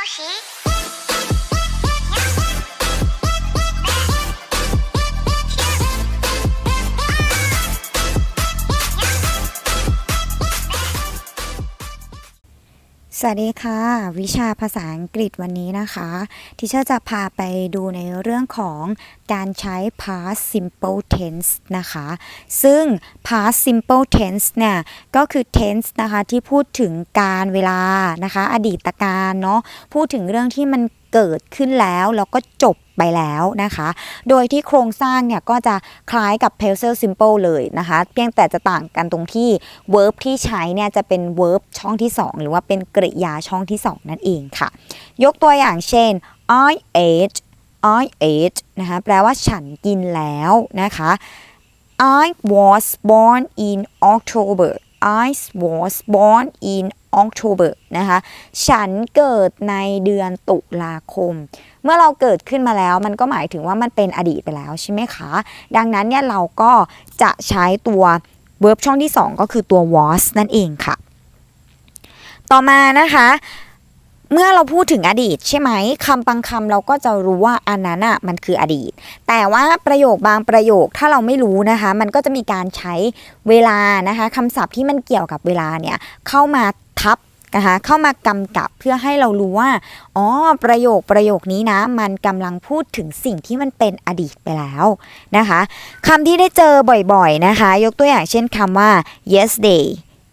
二十。 สวัสดีค่ะ วิชาภาษาอังกฤษวันนี้นะคะ ที่เชอร์จะพาไปดูในเรื่องของการใช้ past simple tense นะคะ ซึ่ง past simple tense เนี่ย ก็คือ tense นะคะ ที่พูดถึงการเวลานะคะ อดีตการเนาะพูดถึงเรื่องที่มัน เกิดขึ้นแล้วแล้วก็จบไปแล้วนะคะ โดยที่โครงสร้างเนี่ยก็จะคล้ายกับ present simple เลยนะคะ เพียงแต่จะต่างกันตรงที่ verb ที่ใช้เนี่ยจะเป็น verb ช่องที่ 2 หรือว่าเป็นกริยาช่องที่ 2 นั่นเองค่ะ ยกตัวอย่างเช่น I ate I ate นะคะแปลว่าฉันกินแล้วนะคะ I was born in October I was born in October นะคะ ฉันเกิดในเดือนตุลาคม เมื่อเราเกิดขึ้นมาแล้ว มันก็หมายถึงว่ามันเป็นอดีตไปแล้วใช่ไหมคะ ดังนั้นเนี่ยเราก็จะใช้ตัว verb ช่องที่ 2 ก็คือตัว was นั่นเองค่ะ ต่อมานะคะ เมื่อเราพูดถึงอดีตใช่ไหมคำบางคำเราก็จะรู้ว่าอันนั้นอะมันคืออดีต แต่ว่าประโยคบางประโยคถ้าเราไม่รู้นะคะ มันก็จะมีการใช้เวลานะคะคำศัพท์ที่มันเกี่ยวกับเวลาเนี่ยเข้ามา ทับนะคะเข้ามากำกับเพื่อให้เรารู้ว่าอ๋อประโยคประโยคนี้นะ มันกำลังพูดถึงสิ่งที่มันเป็นอดีตไปแล้วนะคะคำที่ได้เจอบ่อยๆนะคะ ยกตัวอย่างเช่นคำว่า yesterday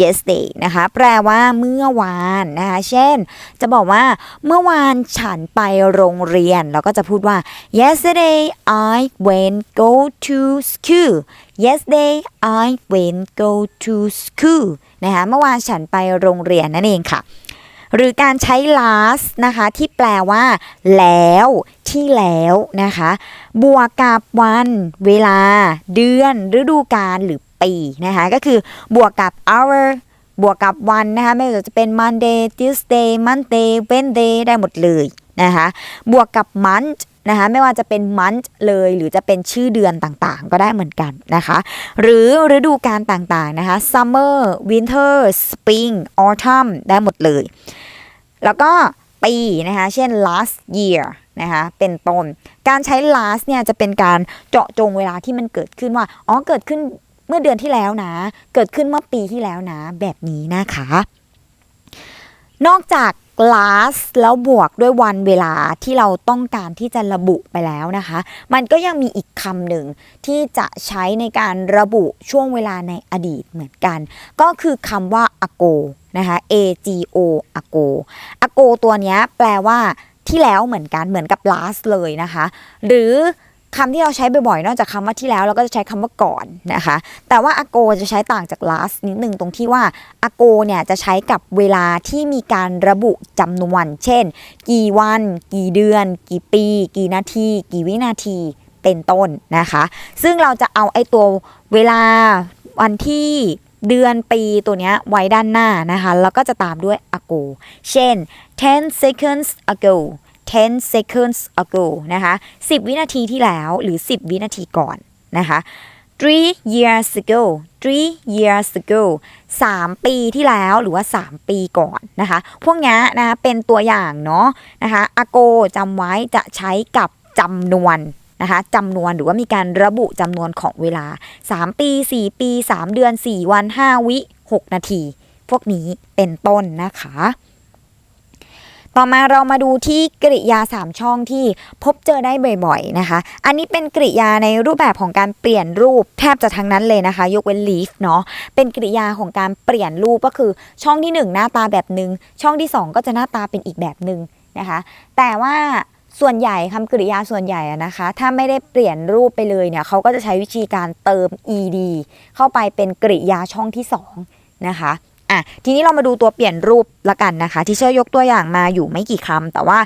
yesterday นะคะแปลว่าเมื่อวานนะคะเช่น จะบอกว่าเมื่อวานฉันไปโรงเรียน เราก็จะพูดว่า yesterday I went go to school yesterday I went go to school นะคะเมื่อวานฉันไปโรงเรียนนั่นเองค่ะ หรือการใช้ last นะคะ ที่แปลว่า แล้วที่แล้วนะคะ บวกกับวัน เวลา เดือน ฤดูกาลหรือปีนะคะ ก็คือบวกกับ hour บวกกับวันนะคะ ไม่ว่าจะเป็น Monday Tuesday Monday Wednesday ได้หมดเลยนะคะ บวกกับ month นะคะไม่ว่าจะเป็น month เลยหรือจะเป็นชื่อเดือนต่างๆ ก็ได้เหมือนกันนะคะ หรือฤดูกาลต่างๆนะคะ summer winter spring autumn ได้หมดเลย แล้วก็ปีนะคะ เช่น last year นะคะเป็นต้น การใช้ last เนี่ยจะเป็นการเจาะจงเวลาที่มันเกิดขึ้นว่า อ๋อ เกิดขึ้นเมื่อเดือนที่แล้วนะ เกิดขึ้นเมื่อปีที่แล้วนะ แบบนี้นะคะ นอกจาก last แล้วบวกด้วยวันเวลาที่เราต้องการที่จะระบุไปแล้วนะคะ มันก็ยังมีอีกคำหนึ่งที่จะใช้ในการระบุช่วงเวลาในอดีตเหมือนกัน ก็คือคำว่า ago นะคะ ago ago ago ตัวนี้แปลว่าที่แล้วเหมือนกันเหมือนกับ last เลยนะคะ หรือ คำที่เราใช้บ่อยๆ นอกจากคำว่าที่แล้วเราก็จะใช้คำว่าก่อนนะคะ แต่ว่า ago จะใช้ต่างจาก last นิดนึงตรงที่ว่า ago เนี่ยจะใช้กับเวลาที่มีการระบุจำนวน เช่น กี่วัน กี่เดือน กี่ปี กี่นาที กี่วินาทีเป็นต้นนะคะ ซึ่งเราจะเอาไอ้ตัวเวลาวันที่เดือนปีตัวเนี้ยไว้ด้านหน้านะคะ แล้วก็จะตามด้วย ago เช่น 10 seconds ago 10 seconds ago นะคะ10 วินาทีที่แล้วหรือ 10 วินาทีก่อนนะคะ three years ago three years ago 3 ปีที่แล้วหรือว่า 3 ปีก่อนนะคะ พวกนี้นะคะเป็นตัวอย่างเนาะนะคะ ago จำไว้จะใช้กับจำนวนนะคะจำนวนหรือว่ามีการระบุจำนวนของเวลา 3 ปี 4 ปี 3 เดือน 4 วัน 5 วิ 6 นาที พวกนี้เป็นต้นนะคะ ต่อมาเรามาดูที่กริยา 3 ช่องที่พบเจอได้บ่อยๆนะคะ อันนี้เป็นกริยาในรูปแบบของการเปลี่ยนรูปแทบจะทั้งนั้นเลยนะคะ ยกเว้น leave เนาะเป็นกริยาของการเปลี่ยนรูปก็คือช่องที่ 1 หน้าตาแบบหนึ่งช่องที่ 2 ก็จะหน้าตาเป็นอีกแบบหนึ่งนะคะ แต่ว่าส่วนใหญ่คำกริยาส่วนใหญ่นะคะ ถ้าไม่ได้เปลี่ยนรูปไปเลยเนี่ยเขาก็จะใช้วิธีการเติม ed เข้าไปเป็นกริยาช่องที่2นะคะ อะทีนี้เรามาดูตัวเปลี่ยนรูปละกันนะคะที่เชอร์ยกตัวอย่างมาอยู่ไม่กี่คำแต่ว่า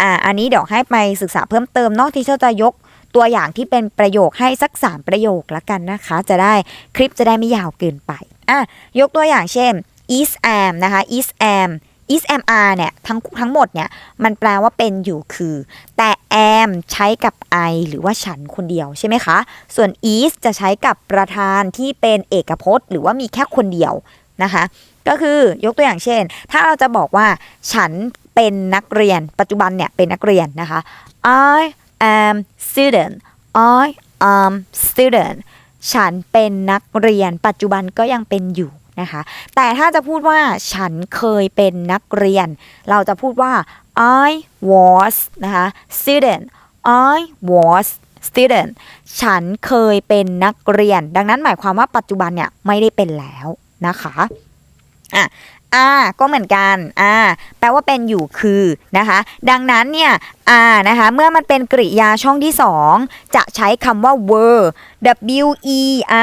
อ่าอันนี้เดี๋ยวให้ไปศึกษาเพิ่มเติมเนอกที่เชอร์จะยกตัวอย่างที่เป็นประโยคให้สัก 3 ประโยคละกันนะคะ จะได้คลิปจะได้ไม่ยาวเกินไปอะยกตัวอย่างเช่น is am นะคะ is am is am are เนี่ยทั้งทั้งหมดเนี่ยมันแปลว่าเป็นอยู่คือ แต่ am ใช้กับ I หรือว่าฉันคนเดียวใช่ไหมคะ ส่วน is จะใช้กับประธานที่เป็นเอกพจน์ หรือว่ามีแค่คนเดียวนะคะ ก็คือยกตัวอย่างเช่น ถ้าเราจะบอกว่าฉันเป็นนักเรียน ปัจจุบันเนี่ยเป็นนักเรียนนะคะ I am student I am student ฉันเป็นนักเรียน ปัจจุบันก็ยังเป็นอยู่นะคะ แต่ถ้าจะพูดว่าฉันเคยเป็นนักเรียน เราจะพูดว่า I was นะคะ student I was student ฉันเคยเป็นนักเรียน ดังนั้นหมายความว่าปัจจุบันเนี่ยไม่ได้เป็นแล้วนะคะ อะอ่าก็เหมือนกันอ่าแปลว่าเป็นอยู่คือนะคะ ดังนั้นเนี่ยอ่านะคะ เมื่อมันเป็นกริยาช่องที่สองจะใช้คำว่า were w e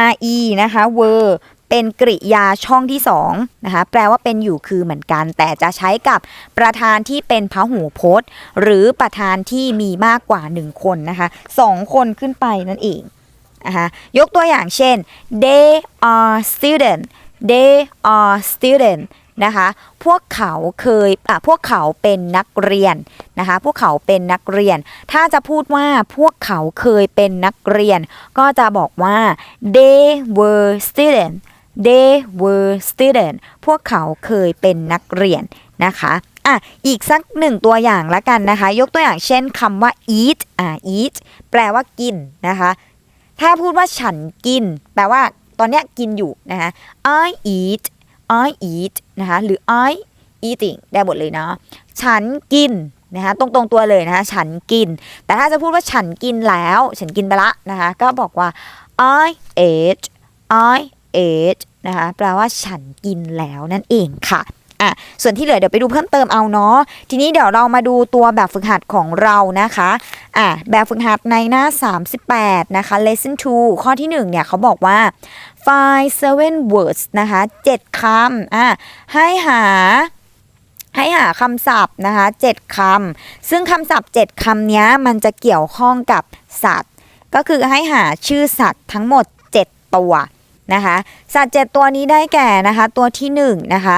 r e นะคะ were เป็นกริยาช่องที่สองนะคะ แปลว่าเป็นอยู่คือเหมือนกัน แต่จะใช้กับประธานที่เป็นพหูพจน์ หรือประธานที่มีมากกว่าหนึ่งคนนะคะสองคนขึ้นไปนั่นเองนะคะยกตัวอย่างเช่น they are student they are student นะคะ พวกเขาเคยอะพวกเขาเป็นนักเรียนนะคะ พวกเขาเป็นนักเรียน ถ้าจะพูดว่าพวกเขาเคยเป็นนักเรียน ก็จะบอกว่า they were student they were student พวกเขาเคยเป็นนักเรียนนะคะอะอีกสักหนึ่งตัวอย่างละกันนะคะ ยกตัวอย่างเช่นคำว่า eat อะ eat แปลว่ากินนะคะ ถ้าพูดว่าฉันกิน แปลว่า ตอนนี้กินอยู่นะคะ I eat I eat นะคะหรือ I eating ได้หมดเลยเนาะฉันกินนะคะตรงตรงๆตัวเลยนะคะฉันกิน แต่ถ้าจะพูดว่าฉันกินแล้ว ฉันกินไปละนะคะก็บอกว่า I ate I ate นะคะแปลว่าฉันกินแล้วนั่นเองค่ะ อะส่วนที่เหลือเดี๋ยวไปดูเพิ่มเติมเอาเนาะทีนี้เดี๋ยวเรามาดูตัวแบบฝึกหัดของเรานะคะอะแบบฝึกหัดในหน้า 38 นะคะ lesson 2 ข้อที่1เนี่ยเขาบอกว่า find seven words นะคะ7คำอะให้หาให้หาคำศัพท์นะคะ7คำซึ่งคำศัพท์ 7คำเนี้ยมันจะเกี่ยวข้องกับสัตว์ ก็คือให้หาชื่อสัตว์ทั้งหมด 7 ตัว นะคะ สัตว์ 7 ตัวนี้ได้แก่นะคะ ตัวที่1นะคะ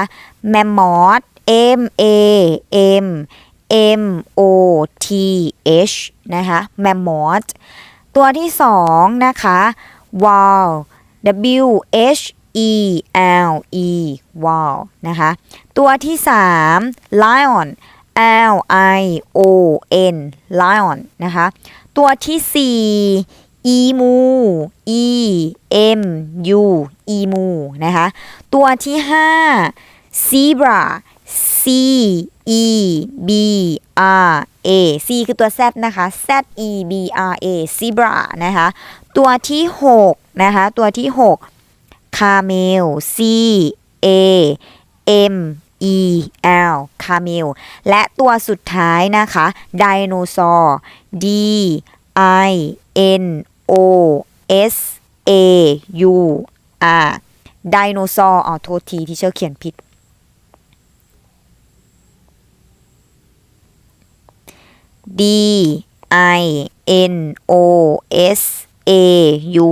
แมมมอส M A M M O T H นะคะแมมมอสตัวที่2นะคะ wall W H E L E wall นะคะตัวที่ 3 lion L I O N lion นะคะตัวที่ 4 emu E M U emu นะคะ ตัวที่5 zebra C E B R A C คือตัว Z นะคะ Z E B R A zebra นะคะ ตัวที่6นะคะ ตัวที่6 camel C A M E L camel และตัวสุดท้ายนะคะ dinosaur D I N O S A U R dinosaur อ๋อโทษทีที่เชื่อเขียนผิด D I N O S A U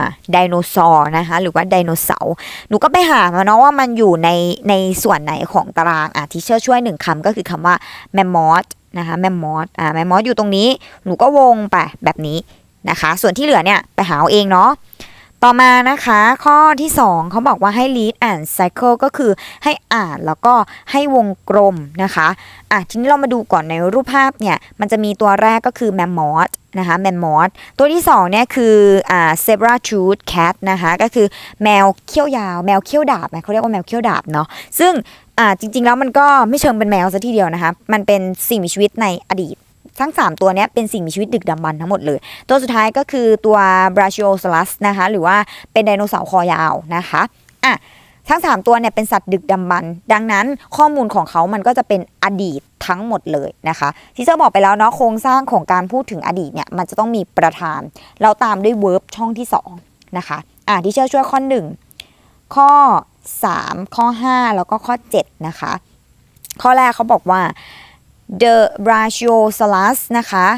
R ไดโนเสาร์นะคะ หรือว่าไดโนเสาร์หนูก็ไปหามาเนาะว่ามันอยู่ในในส่วนไหนของตารางอะที่เชื่อช่วยหนึ่งคำก็คือคำว่าแมมมอสนะคะแมมมอสอ่าแมมมอสอยู่ตรงนี้ หนูก็วงไปแบบนี้ นะคะ ส่วนที่เหลือเนี่ยไปหาเอาเองเนาะต่อมานะคะข้อที่ 2เขาบอกว่าให้ read and cycle ก็คือให้อ่านแล้วก็ให้วงกลมนะคะอะทีนี้เรามาดูก่อนในรูปภาพเนี่ย มันจะมีตัวแรกก็คือ mammoth นะคะ mammoth ตัวที่2เนี่ยคืออ่า zebra tooth cat นะคะก็คือแมวเขี้ยวยาว แมวเขี้ยวดาบนะเขาเรียกว่าแมวเขี้ยวดาบเนาะซึ่งอ่าจริงๆแล้วมันก็ไม่เชิงเป็นแมวซะทีเดียวนะคะ มันเป็นสิ่งมีชีวิตในอดีต ทั้ง 3 ตัวนี้เป็นสิ่งมีชีวิตดึกดำบรรพ์ทั้งหมดเลย ตัวสุดท้ายก็คือตัว Brachiosaurus นะคะหรือว่าเป็นไดโนเสาร์คอยาวนะคะอะทั้ง 3 ตัวเนี่ยเป็นสัตว์ดึกดำบรรพ์ดังนั้นข้อมูลของเขามันก็จะเป็นอดีตทั้งหมดเลยนะคะที่เจ้าบอกไปแล้วเนาะโครงสร้างของการพูดถึงอดีตเนี่ยมันจะต้องมีประธานแล้วตามด้วย verb ช่องที่2นะคะอะที่เชื่อช่วยข้อ 1 ข้อ 3 ข้อ 5 แล้วก็ข้อ 7 นะคะ ข้อแรกเขาบอกว่า the Brachiosaurus นะคะ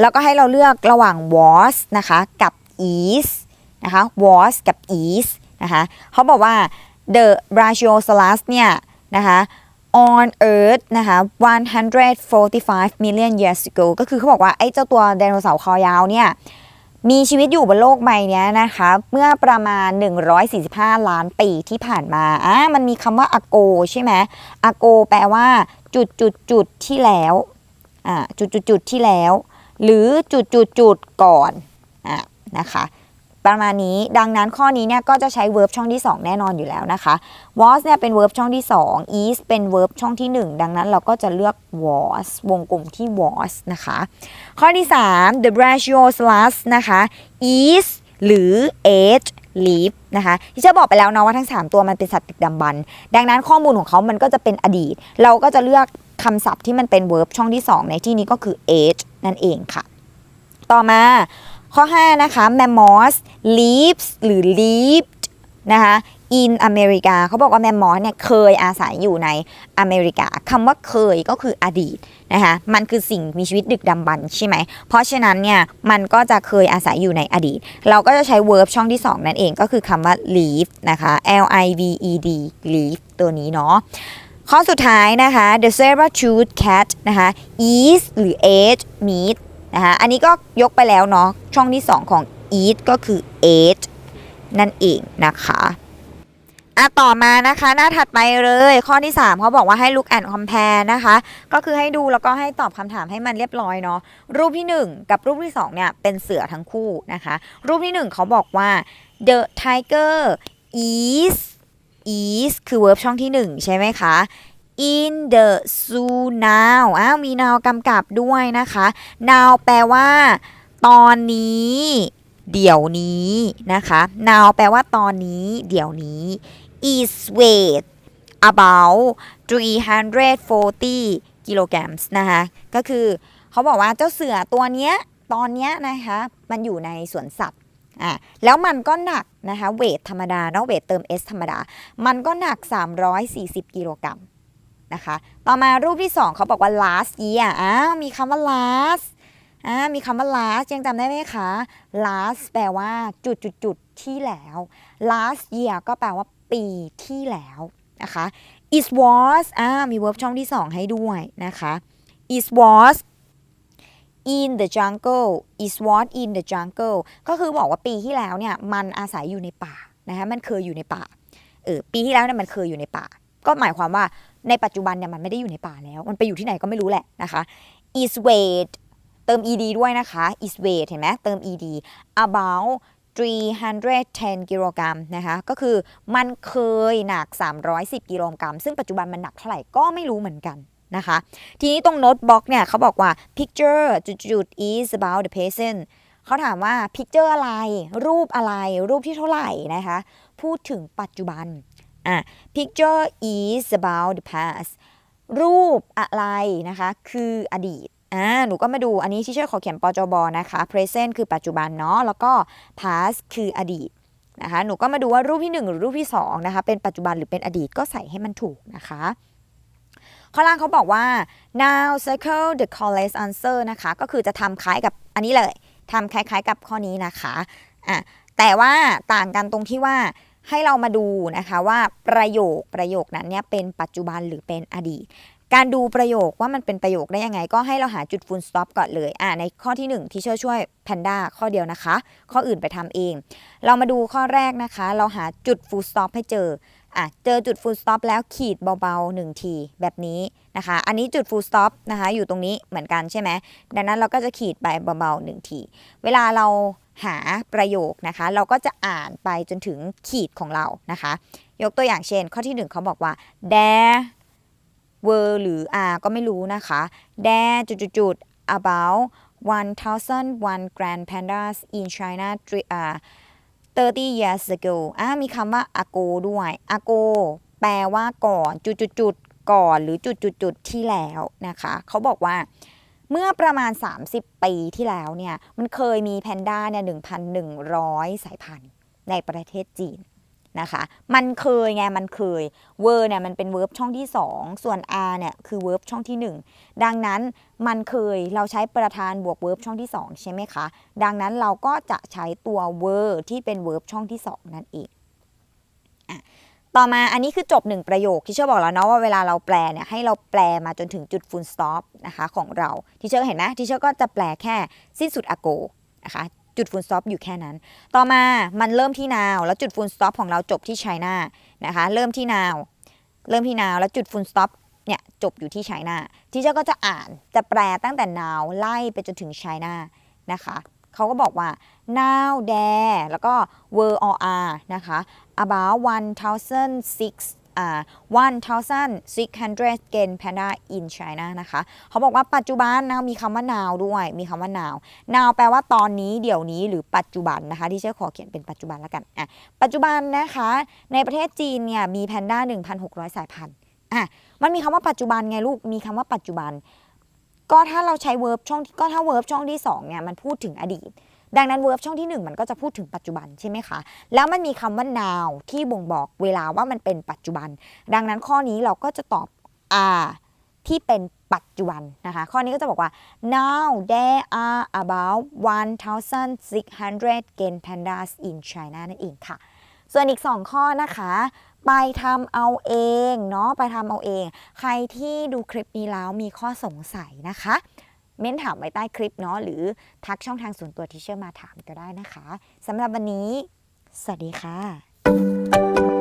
แล้วก็ให้เราเลือกระหว่าง was นะคะ กับ is นะคะ was กับ is นะคะเขาบอกว่า the Brachiosaurus เนี่ยนะคะ on Earth นะคะ 145 million years ago ก็คือเขาบอกว่า ไอ้เจ้าตัวไดโนเสาร์คอยาวเนี่ย มีชีวิตอยู่บนโลกใบเนี้ยนะคะ เมื่อประมาณ 145 ล้านปีที่ผ่านมาอะมันมีคำว่าอโกใช่ไหมอโกแปลว่า จุดจุดจุดที่แล้วอ่าจุดจุดจุดที่แล้ว หรือจุดจุดจุดก่อนอะนะคะประมาณนี้ดังนั้นข้อนี้เนี่ยก็จะใช้ verb ช่องที่ 2 แน่นอนอยู่แล้วนะคะ was เนี่ยเป็น verb ช่องที่ 2 is เป็น verb ช่องที่ 1 ดังนั้นเราก็จะเลือก was วงกลมที่ was นะคะ ข้อที่ 3 the brachiosaurus นะคะ is หรือ age ลีฟนะคะที่จะบอกไปแล้วเนาะว่าทั้ง 3 ตัวมันเป็นสัตว์ดึกดำบรรดังนั้นข้อมูลของเขามันก็จะเป็นอดีต เราก็จะเลือกคำศัพท์ที่มันเป็น verb ช่องที่ 2 ในที่นี้ก็คือ age นั่นเองค่ะ ต่อมาข้อ 5 นะคะ mammoth lives หรือ lived นะคะ in อเมริกาเขาบอกว่า mammoth เนี่ยเคยอาศัยอยู่ในอเมริกาคำว่าเคยก็คืออดีตนะคะมันคือสิ่งมีชีวิตดึกดำบรรพ์ใช่ไหม เพราะฉะนั้นเนี่ยมันก็จะเคยอาศัยอยู่ในอดีต เราก็จะใช้ verb ช่องที่ 2 นั่นเองก็คือคำว่า live นะคะ L I V E D live ตัวนี้เนาะข้อสุดท้ายนะคะ the saber-tooth cat นะคะ is หรือ ate meat นะคะอันนี้ก็ยกไปแล้วเนาะช่องที่ 2 ของ eat ก็คือ ate นั่นเองนะคะ อะต่อมานะคะ หน้าถัดไปเลยข้อที่ 3เขาบอกว่าให้ look and compare นะคะ ก็คือให้ดูแล้วก็ให้ตอบคำถามให้มันเรียบร้อยเนาะรูปที่ 1 กับรูปที่ 2 เนี่ย เป็นเสือทั้งคู่นะคะ รูปที่ 1 เขาบอกว่า the tiger is is คือ verb ช่องที่ 1 ใช่ไหมคะ in the zoo now อ้าวมี now กำกับด้วยนะคะ now แปลว่า ตอนนี้ เดี๋ยวนี้นะคะ now แปลว่าตอนนี้ เดี๋ยวนี้ is weight about 340 กิโลกรัมนะคะ ก็คือเขาบอกว่าเจ้าเสือตัวเนี้ย ตอนเนี้ยนะคะ มันอยู่ในสวนสัตว์อะแล้วมันก็หนักนะคะ เวทธรรมดาเนาะเวทเติม s ธรรมดา มันก็หนัก 340 กิโลกรัมนะคะ ต่อมารูปที่ 2 เขาบอกว่า last year อ้าวมีคำว่า last อ่ามีคำว่า last ยังจำได้ไหมคะ last แปลว่าจุดจุดจุดที่แล้ว last year ก็แปลว่า ปีที่แล้วนะคะ it was อ่ามี verb ช่องที่ 2 ให้ด้วยนะคะ it was in the jungle is what in the jungle ก็คือบอกว่าปีที่แล้วเนี่ยมันอาศัยอยู่ในป่านะคะมันเคยอยู่ในป่าเออปีที่แล้วเนี่ยมันเคยอยู่ในป่า ก็หมายความว่าในปัจจุบันเนี่ยมันไม่ได้อยู่ในป่าแล้ว มันไปอยู่ที่ไหนก็ไม่รู้แหละนะคะ is weight เติม ed ด้วยนะคะ is weight เห็นไหมเติม ed about 310 กิโลกรัมนะคะก็คือมันเคยหนัก 310 กิโลกรัม ซึ่งปัจจุบันมันหนักเท่าไหร่ก็ไม่รู้เหมือนกันนะคะ ทีนี้ตรงโน้ตบล็อกเนี่ยเขาบอกว่า picture จุดๆ is about the present เขาถามว่า picture อะไร รูปอะไร รูปที่เท่าไหร่นะคะ พูดถึงปัจจุบันอะ picture is about the past รูปอะไรนะคะ คืออดีต อ่าหนูก็มาดูอันนี้ที่ช่วยขอเขียนปจบนะคะ present คือปัจจุบันเนาะแล้วก็ past คืออดีตนะคะหนูก็มาดูว่ารูปที่ 1 หรือรูปที่2นะคะเป็นปัจจุบันหรือเป็นอดีตก็ใส่ให้มันถูกนะคะข้อล่างเขาบอกว่า now circle the correct answer นะคะ ก็คือจะทำคล้ายกับอันนี้เลยทำคล้ายๆกับข้อนี้นะคะอะแต่ว่าต่างกันตรงที่ว่าให้เรามาดูนะคะว่าประโยคประโยคนั้นเนี่ยเป็นปัจจุบันหรือเป็นอดีต การดูประโยคว่ามันเป็นประโยคได้ยังไง ก็ให้เราหาจุด full stop ก่อนเลยอ่าในข้อที่1ที่เชื่อช่วยแพนด้าข้อเดียวนะคะ ข้ออื่นไปทำเอง เรามาดูข้อแรกนะคะ เราหาจุด full stop ให้เจออะเจอจุด full stop แล้วขีดเบาๆ1ทีแบบนี้นะคะ อันนี้จุด full stop นะคะ อยู่ตรงนี้เหมือนกันใช่ไหมดังนั้นเราก็จะขีดไปเบาๆ1ทีเวลาเราหาประโยคนะคะ เราก็จะอ่านไปจนถึงขีดของเรานะคะ ยกตัวอย่างเช่น ข้อที่ 1 เขาบอกว่า there were หรือ are ก็ไม่รู้นะคะ there จุดๆๆ about 1,001 grand pandas in China three- อ่า30 years ago อ่ามีคำว่า ago ด้วย ago แปลว่าก่อนจุดๆๆก่อนหรือจุดๆๆที่แล้วนะคะ เขาบอกว่าเมื่อประมาณ 30 ปีที่แล้วเนี่ย มันเคยมีแพนด้าเนี่ย1,100 สายพันธุ์ในประเทศจีน นะคะ มันเคยไง มันเคยเวอร์เนี่ยมันเป็นเวิร์บช่องที่ 2 ส่วน r เนี่ยคือเวิร์บช่องที่ 1 ดังนั้นมันเคยเราใช้ประธานบวกเวิร์บช่องที่ 2 ใช่ไหมคะ ดังนั้นเราก็จะใช้ตัวเวอร์ที่เป็นเวิร์บช่องที่ 2 นั่นเองอะต่อมาอันนี้คือจบหนึ่งประโยคที่เชื่อบอกแล้วเนาะว่าเวลาเราแปลเนี่ยให้เราแปลมาจนถึงจุด full stop นะคะของเราที่เชื่อเห็นไหมที่เชื่อก็จะแปลแค่สิ้นสุด ago นะคะ จุด full stop อยู่แค่นั้น ต่อมามันเริ่มที่ now แล้วจุด full stop ของเราจบที่ China นะคะ เริ่มที่ now เริ่มที่ now แล้วจุด full stop เนี่ยจบอยู่ที่ China ทีเจ้าก็จะอ่านจะแปลตั้งแต่ now ไล่ไปจนถึง China นะคะเขาก็บอกว่า now there แล้วก็ were or are นะคะ about 1,006 1,600 gen panda in China นะคะ เขาบอกว่าปัจจุบันนะมีคำว่า now ด้วย มีคำว่า now now แปลว่าตอนนี้เดี๋ยวนี้หรือปัจจุบันนะคะ ที่เชื่อขอเขียนเป็นปัจจุบันแล้วกันอะปัจจุบันนะคะ ในประเทศจีนเนี่ยมีแพนด้า1,600 สายพันธุ์อะมันมีคำว่าปัจจุบันไงลูก มีคำว่าปัจจุบัน ก็ถ้าเราใช้ verb ช่องก็ถ้า verb ช่องที่2เนี่ยมันพูดถึงอดีต ดังนั้น verb ช่องที่ 1 มันก็จะพูดถึงปัจจุบันใช่ไหมคะ แล้วมันมีคำว่า now ที่บ่งบอกเวลาว่ามันเป็นปัจจุบัน ดังนั้นข้อนี้เราก็จะตอบ are ที่เป็นปัจจุบันนะคะ ข้อนี้ก็จะบอกว่า now there are about 1,600 gen pandas in China นั่นเองค่ะ ส่วนอีก 2 ข้อนะคะ ไปทำเอาเองเนาะ ไปทำเอาเอง ใครที่ดูคลิปนี้แล้วมีข้อสงสัยนะคะ เม้นถามไว้ใต้คลิปเนาะหรือทักช่องทางส่วนตัวที่เชื่อมาถามก็ได้นะคะสำหรับวันนี้ สวัสดีค่ะ